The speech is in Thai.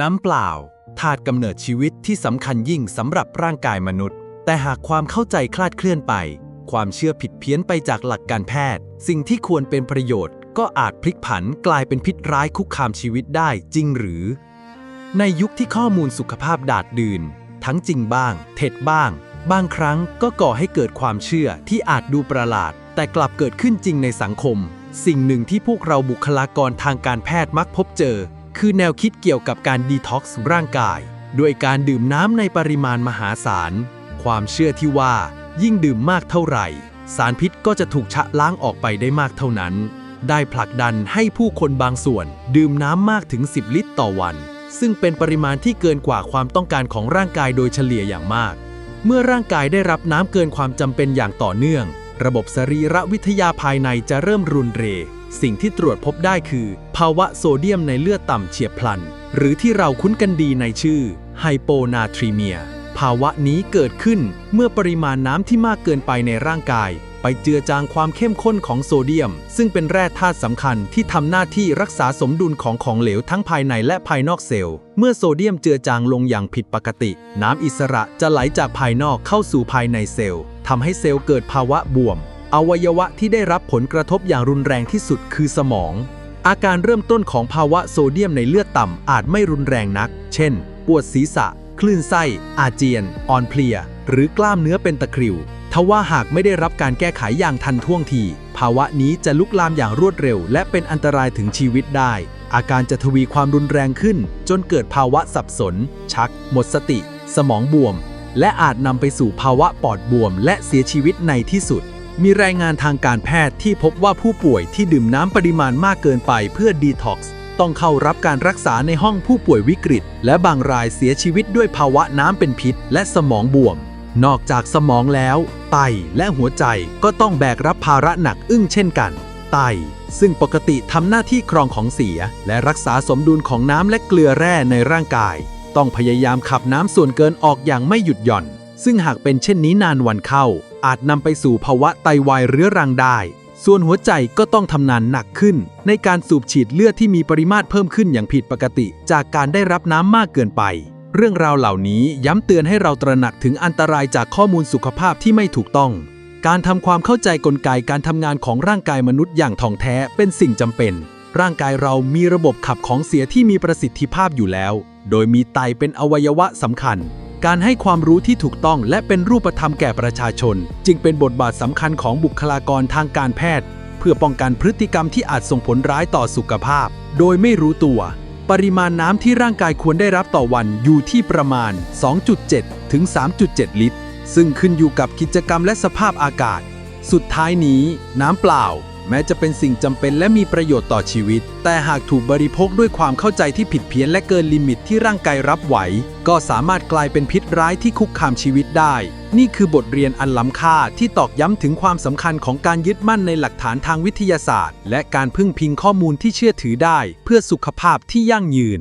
น้ำเปล่าธาตุกำเนิดชีวิตที่สำคัญยิ่งสำหรับร่างกายมนุษย์ แต่หากความเข้าใจคลาดเคลื่อนไป ความเชื่อผิดเพี้ยนไปจากหลักการแพทย์ สิ่งที่ควรเป็นประโยชน์ ก็อาจพลิกผันกลายเป็นพิษร้ายคุกคามชีวิตได้จริงหรือ ในยุคที่ข้อมูลสุขภาพดาดดื่นทั้งจริงบ้าง เท็จบ้าง บางครั้งก็ก่อให้เกิดความเชื่อที่อาจดูประหลาด แต่กลับเกิดขึ้นจริงในสังคม สิ่งหนึ่งที่พวกเราบุคลากรทางการแพทย์มักพบเจอ คือแนวคิดเกี่ยวกับการดีท็อกซ์ร่างกาย ด้วยการดื่มน้ำในปริมาณมหาศาล ความเชื่อที่ว่า ยิ่งดื่มมากเท่าไหร่ สารพิษก็จะถูกชะล้างออกไปได้มากเท่านั้น ได้ผลักดันให้ผู้คนบางส่วน ดื่มน้ำมากถึง 10 ลิตรต่อวัน ซึ่งเป็นปริมาณที่เกินกว่าความต้องการของร่างกายโดยเฉลี่ยอย่างมาก เมื่อร่างกายได้รับน้ำเกินความจำเป็นอย่างต่อเนื่อง ระบบสรีรวิทยาภายในจะเริ่มรุนเร สิ่งที่ตรวจพบได้คือ ภาวะโซเดียมในเลือดต่ำเฉียบพลัน หรือที่เราคุ้นกันดีในชื่อไฮโปนาทรีเมีย ภาวะนี้เกิดขึ้นเมื่อปริมาณน้ำที่มากเกินไปในร่างกาย ไปเจือจางความเข้มข้นของโซเดียม ซึ่งเป็นแร่ธาตุสำคัญที่ทำหน้าที่รักษาสมดุลของของเหลวทั้งภายในและภายนอกเซลล์ เมื่อโซเดียมเจือจางลงอย่างผิดปกติ น้ำอิสระจะไหลจากภายนอกเข้าสู่ภายในเซลล์ทำให้เซลล์เกิดภาวะบวม อวัยวะที่ได้รับผลกระทบอย่างรุนแรงที่สุดคือสมอง อาการเริ่มต้นของภาวะโซเดียมในเลือดต่ำอาจไม่รุนแรงนัก เช่น ปวดศีรษะ คลื่นไส้ อาเจียน อ่อนเพลีย หรือกล้ามเนื้อเป็นตะคริว ทว่าหากไม่ได้รับการแก้ไขอย่างทันท่วงที ภาวะนี้จะลุกลามอย่างรวดเร็ว และเป็นอันตรายถึงชีวิตได้ อาการจะทวีความรุนแรงขึ้น จนเกิดภาวะสับสน ชัก หมดสติ สมองบวม และอาจนำไปสู่ภาวะปอดบวม และเสียชีวิตในที่สุด มีรายงานทางการแพทย์ที่พบว่าผู้ป่วยที่ดื่มน้ำปริมาณมากเกินไปเพื่อดีท็อกซ์ต้องเข้ารับการรักษาในห้องผู้ป่วยวิกฤต และบางรายเสียชีวิตด้วยภาวะน้ำเป็นพิษ และสมองบวม นอกจากสมองแล้ว ไตและหัวใจก็ต้องแบกรับภาระหนักอึ้งเช่นกัน ไต ซึ่งปกติทำหน้าที่ครองของเสีย และรักษาสมดุลของน้ำและเกลือแร่ในร่างกาย ต้องพยายามขับน้ำส่วนเกินออกอย่างไม่หยุดหย่อน ซึ่งหากเป็นเช่นนี้นานวันเข้า อาจนำไปสู่ภาวะไตวายเรื้อรังได้ ส่วนหัวใจก็ต้องทำงานหนักขึ้น ในการสูบฉีดเลือดที่มีปริมาตรเพิ่มขึ้นอย่างผิดปกติ จากการได้รับน้ำมากเกินไป เรื่องราวเหล่านี้ย้ำเตือนให้เราตระหนักถึงอันตรายจากข้อมูลสุขภาพที่ไม่ถูกต้อง การทำความเข้าใจกลไกการทำงานของร่างกายมนุษย์อย่างท่องแท้เป็นสิ่งจำเป็น ร่างกายเรามีระบบขับของเสียที่มีประสิทธิภาพอยู่แล้ว โดยมีไตเป็นอวัยวะสำคัญ การให้ความรู้ที่ถูกต้องและเป็นรูปธรรมแก่ประชาชน จึงเป็นบทบาทสำคัญของบุคลากรทางการแพทย์ เพื่อป้องกันพฤติกรรมที่อาจส่งผลร้ายต่อสุขภาพ โดยไม่รู้ตัว ปริมาณน้ำที่ร่างกายควรได้รับต่อวันอยู่ที่ประมาณ 2.7 ถึง 3.7 ลิตร ซึ่งขึ้นอยู่กับกิจกรรมและสภาพอากาศ สุดท้ายนี้ น้ำเปล่า แม้จะเป็นสิ่งจำเป็นและมีประโยชน์ต่อชีวิต แต่หากถูกบริโภคด้วยความเข้าใจที่ผิดเพี้ยนและเกินลิมิตที่ร่างกายรับไหว ก็สามารถกลายเป็นพิษร้ายที่คุกคามชีวิตได้ นี่คือบทเรียนอันล้ำค่าที่ตอกย้ำถึงความสำคัญของการยึดมั่นในหลักฐานทางวิทยาศาสตร์ และการพึ่งพิงข้อมูลที่เชื่อถือได้ เพื่อสุขภาพที่ยั่งยืน